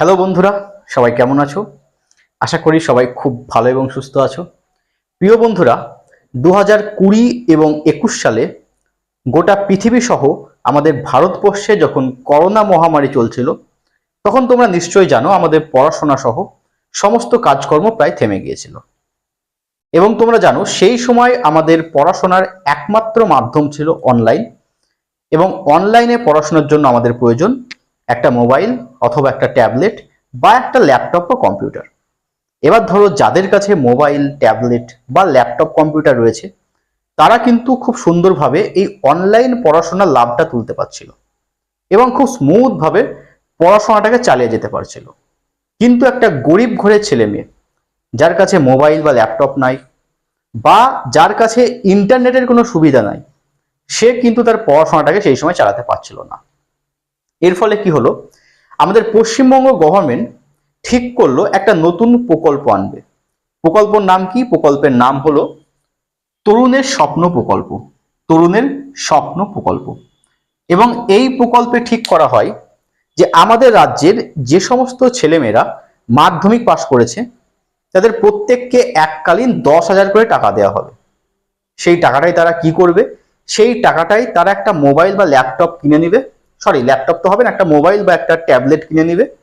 Hello বন্ধুরা, সবাই কেমন আছো? আশা করি সবাই খুব ভালো এবং সুস্থ আছো। প্রিয় বন্ধুরা দু হাজার কুড়ি এবং একুশ সালে গোটা পৃথিবী সহ আমাদের ভারতবর্ষে যখন করোনা মহামারী চলছিল, তখন তোমরা নিশ্চয়ই জানো আমাদের পড়াশোনা সহ সমস্ত কাজকর্ম প্রায় থেমে গিয়েছিল। এবং তোমরা জানো সেই সময় আমাদের পড়াশোনার একমাত্র মাধ্যম ছিল অনলাইন এবং অনলাইনে পড়াশোনার জন্য আমাদের প্রয়োজন একটা মোবাইল অথবা একটা ট্যাবলেট বা একটা ল্যাপটপ বা কম্পিউটার। এবার ধরো যাদের কাছে মোবাইল, ট্যাবলেট বা ল্যাপটপ, কম্পিউটার রয়েছে, তারা কিন্তু খুব সুন্দরভাবে এই অনলাইন পড়াশোনার লাভটা তুলতে পারছিল এবং খুব স্মুথভাবে পড়াশোনাটাকে চালিয়ে যেতে পারছিল। কিন্তু একটা গরিব ঘরের ছেলে মেয়ে, যার কাছে মোবাইল বা ল্যাপটপ নাই বা যার কাছে ইন্টারনেটের কোনো সুবিধা নাই, সে কিন্তু তার পড়াশোনাটাকে সেই সময় চালাতে পারছিল না। এর ফলে কি হলো? আমাদের পশ্চিমবঙ্গ গভর্নমেন্ট ঠিক করল একটা নতুন প্রকল্প আনবে। প্রকল্পর নাম কি? প্রকল্পের নাম হলো তরুণের স্বপ্ন প্রকল্প। তরুণের স্বপ্ন প্রকল্প। এবং এই প্রকল্পে ঠিক করা হয় যে আমাদের রাজ্যের যে সমস্ত ছেলেমেয়েরা মাধ্যমিক পাশ করেছে, তাদের প্রত্যেককে এককালীন দশ হাজার করে টাকা দেওয়া হবে। সেই টাকাটাই তারা কি করবে? সেই টাকাটাই তারা একটা মোবাইল বা ল্যাপটপ কিনে নিবে। সরি ল্যাপটপ তো হবে না, একটা মোবাইল বা একটা ট্যাবলেট কিনে নেবে।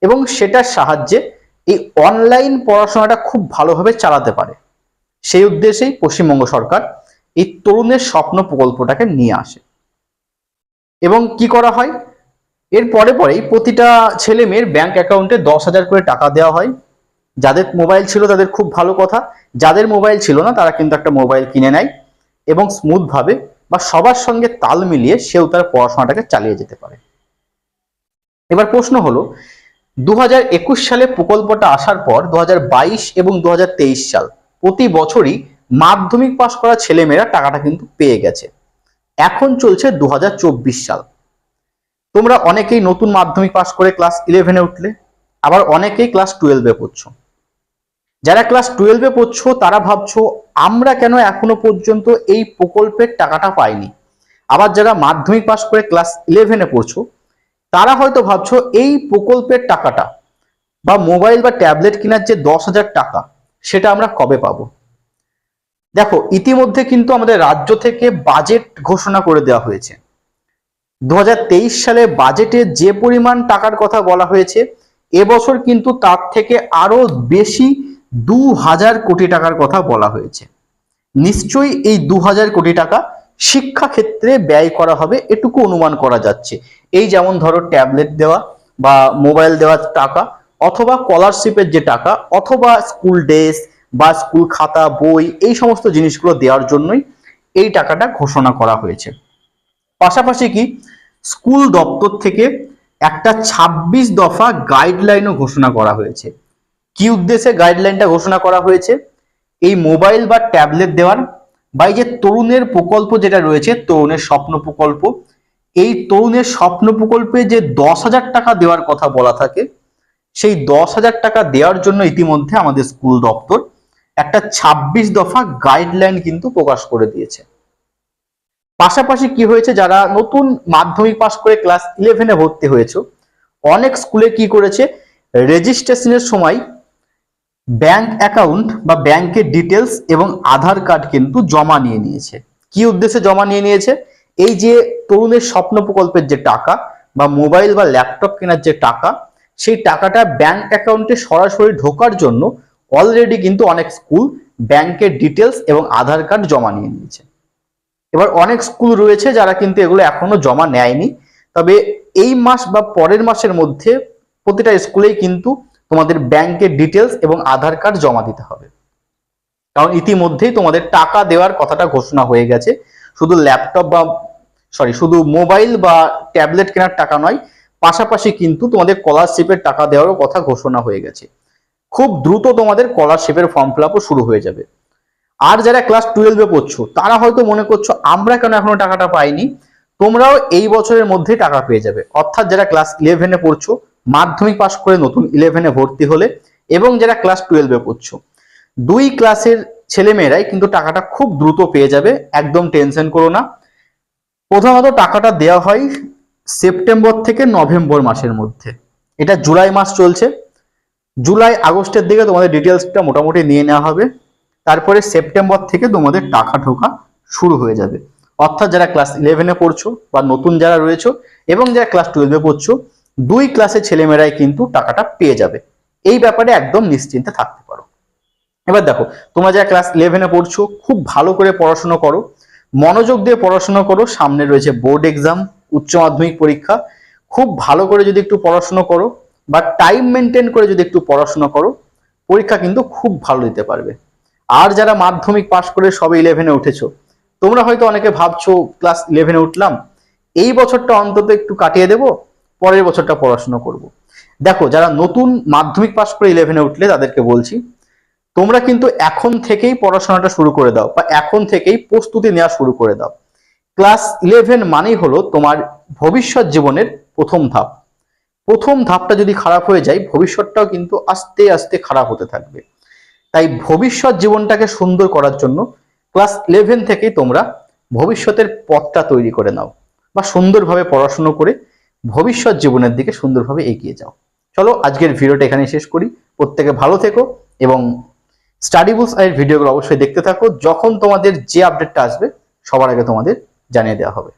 এবং সেটার সাহায্যে এই অনলাইন পড়াশোনাটা খুব ভালোভাবে চালাতে পারে। সেই উদ্দেশ্যেই পশ্চিমবঙ্গ সরকার এই তরুণের স্বপ্ন প্রকল্পটাকে নিয়ে আসে। এবং কি করা হয়? এর পরে পরেই প্রতিটা ছেলে মেয়ের ব্যাংক অ্যাকাউন্টে দশ হাজার করে টাকা দেওয়া হয়। যাদের মোবাইল ছিল তাদের খুব ভালো কথা। যাদের মোবাইল ছিল না, তারা কিন্তু একটা মোবাইল কিনে নেয়। এবং স্মুথভাবে বা সবার সঙ্গে তাল মিলিয়ে সেও তার পড়াশোনাটাকে চালিয়ে যেতে পারে। এবার প্রশ্ন হলো দু হাজার একুশ সালে প্রকল্পটা আসার পর দু হাজার বাইশ এবং দু হাজার তেইশ সাল প্রতি বছরই মাধ্যমিক পাশ করা ছেলেমেয়েরা টাকাটা কিন্তু পেয়ে গেছে। এখন চলছে দু হাজার চব্বিশ সাল। তোমরা অনেকেই নতুন মাধ্যমিক পাশ করে ক্লাস ইলেভেনে উঠলে, আবার অনেকেই ক্লাস টুয়েলভে পড়ছো। যারা ক্লাস টুয়েলভে পড়ছো, তারা ভাবছ, আমরা কেন এখনও পর্যন্ত এই প্রকল্পের টাকাটা পাইনি? আবার যারা মাধ্যমিক পাশ করে ক্লাস ইলেভেনে পড়ছো, তারা হয়তো ভাবছ, এই প্রকল্পের টাকাটা বা মোবাইল বা ট্যাবলেট কেনার যে দশ হাজার টাকা, সেটা আমরা কবে পাবো? দেখো, ইতিমধ্যে কিন্তু আমাদের রাজ্য থেকে বাজেট ঘোষণা করে দেওয়া হয়েছে। দু হাজার তেইশ সালে বাজেটে যে পরিমাণ টাকার কথা বলা হয়েছে, এবছর কিন্তু তার থেকে আরও বেশি দু হাজার কোটি টাকার কথা বলা হয়েছে। নিশ্চয়ই এই দু হাজার কোটি টাকা শিক্ষা ক্ষেত্রে ব্যয় করা হবে, এটুকু অনুমান করা যাচ্ছে। এই যেমন ধরো ট্যাবলেট দেওয়া বা মোবাইল দেওয়ার টাকা, অথবা স্কলারশিপের যে টাকা, অথবা স্কুল ড্রেস বা স্কুল খাতা, বই, এই সমস্ত জিনিসগুলো দেওয়ার জন্যই এই টাকাটা ঘোষণা করা হয়েছে। পাশাপাশি কি, স্কুল দপ্তর থেকে একটা ২৬ দফা গাইডলাইনও ঘোষণা করা হয়েছে। কি উদ্দেশ্যে গাইডলাইনটা ঘোষণা করা হয়েছে? এই মোবাইল বা ট্যাবলেট দেওয়ার বা এই যে তরুণের প্রকল্প যেটা রয়েছে, তরুণের স্বপ্ন প্রকল্প, এই তরুণের স্বপ্ন প্রকল্পে যে দশ হাজার টাকা দেওয়ার কথা বলা থাকে, সেই দশ হাজার টাকা দেওয়ার জন্য ইতিমধ্যে আমাদের স্কুল দপ্তর একটা ২৬ দফা গাইডলাইন কিন্তু প্রকাশ করে দিয়েছে। পাশাপাশি কি হয়েছে, যারা নতুন মাধ্যমিক পাশ করে ক্লাস ইলেভেনে ভর্তি হয়েছে, অনেক স্কুলে কি করেছে রেজিস্ট্রেশনের সময় ব্যাংক অ্যাকাউন্ট বা ব্যাংকের ডিটেলস এবং আধার কার্ড কিন্তু জমা নিয়ে নিয়েছে। কি উদ্দেশ্যে জমা নিয়ে নিয়েছে? এই যে তরুণের স্বপ্ন প্রকল্পের যে টাকা বা মোবাইল বা ল্যাপটপ কেনার যে টাকা, সেই টাকাটা ব্যাংক অ্যাকাউন্টে সরাসরি ঢোকার জন্য অলরেডি কিন্তু অনেক স্কুল ব্যাংকের ডিটেলস এবং আধার কার্ড জমা নিয়ে নিয়েছে। এবার অনেক স্কুল রয়েছে যারা কিন্তু এগুলো এখনও জমা নেয়নি। তবে এই মাস বা পরের মাসের মধ্যে প্রতিটা স্কুলেই কিন্তু তোমাদের ব্যাংকের ডিটেলস এবং আধার কার্ড জমা দিতে হবে। কারণ ইতিমধ্যেই তোমাদের টাকা দেওয়ার কথাটা ঘোষণা হয়ে গেছে। শুধু ল্যাপটপ বা সরি শুধু মোবাইল বা ট্যাবলেট কেনার টাকা নয়, পাশাপাশি কিন্তু তোমাদের স্কলারশিপের টাকা দেওয়ারও কথা ঘোষণা হয়ে গেছে। খুব দ্রুত তোমাদের স্কলারশিপের ফর্ম ফিল শুরু হয়ে যাবে। আর যারা ক্লাস টুয়েলভে পড়ছো, তারা হয়তো মনে করছ, আমরা কেন এখনও টাকাটা পাইনি? তোমরাও এই বছরের মধ্যে টাকা পেয়ে যাবে। অর্থাৎ যারা ক্লাস ইলেভেনে পড়ছো মাধ্যমিক পাশ করে নতুন ইলেভেনে ভর্তি হলে এবং যারা ক্লাস টুয়েলভে পড়ছো, দুই ক্লাসের ছেলেমেয়েরাই কিন্তু টাকাটা খুব দ্রুত পেয়ে যাবে, একদম টেনশন করো না। প্রথমত টাকাটা দেওয়া হয় সেপ্টেম্বর থেকে নভেম্বর মাসের মধ্যে। এটা জুলাই মাস চলছে। জুলাই, আগস্টের দিকে তোমাদের ডিটেলসটা মোটামুটি নিয়ে নেওয়া হবে। তারপরে সেপ্টেম্বর থেকে তোমাদের টাকা ঢোকা শুরু হয়ে যাবে। অর্থাৎ যারা ক্লাস ইলেভেনে পড়ছো বা নতুন যারা রয়েছো এবং যারা ক্লাস টুয়েলভে পড়ছো দুই ক্লাসের ছেলেমেয়েরাই কিন্তু টাকাটা পেয়ে যাবে। এই ব্যাপারে একদম নিশ্চিন্তে থাকতে পারো। এবার দেখো, তোমরা যারা ক্লাস ইলেভেনে পড়ছো, খুব ভালো করে পড়াশোনা করো। মনোযোগ দিয়ে পড়াশোনা করো। সামনে রয়েছে বোর্ড এক্সাম উচ্চ মাধ্যমিক পরীক্ষা। খুব ভালো করে যদি একটু পড়াশোনা করো বা টাইম মেনটেন করে যদি একটু পড়াশোনা করো, পরীক্ষা কিন্তু খুব ভালো দিতে পারবে। আর যারা মাধ্যমিক পাশ করে সবে ইলেভেনে উঠেছো, তোমরা হয়তো অনেকে ভাবছ ক্লাস ইলেভেনে উঠলাম, এই বছরটা অন্তত একটু কাটিয়ে দেব? পরের বছরটা পড়াশোনা করব। দেখো, যারা নতুন মাধ্যমিক পাশ করে ইলেভেনে উঠলে তাদেরকে বলছি, তোমরা কিন্তু এখন থেকেই পড়াশোনাটা শুরু করে দাও বা এখন থেকেই প্রস্তুতি নেওয়া শুরু করে দাও। ক্লাস ইলেভেন মানেই হলো তোমার ভবিষ্যৎ জীবনের প্রথম ধাপ। প্রথম ধাপটা যদি খারাপ হয়ে যায়, ভবিষ্যৎটাও কিন্তু আস্তে আস্তে খারাপ হতে থাকবে। তাই ভবিষ্যৎ জীবনটাকে সুন্দর করার জন্য ক্লাস ইলেভেন থেকেই তোমরা ভবিষ্যতের পথটা তৈরি করে নাও বা সুন্দরভাবে পড়াশুনো করে ভবিষ্যৎ জীবনের দিকে সুন্দরভাবে এগিয়ে যাও। চলো আজকের ভিডিওটা এখানে শেষ করি। প্রত্যেকে ভালো থেকো এবং স্টাডি বুকস আর ভিডিওগুলো অবশ্যই দেখতে থাকো। যখন তোমাদের যে আপডেটটা আসবে, সবার আগে তোমাদের জানিয়ে দেওয়া হবে।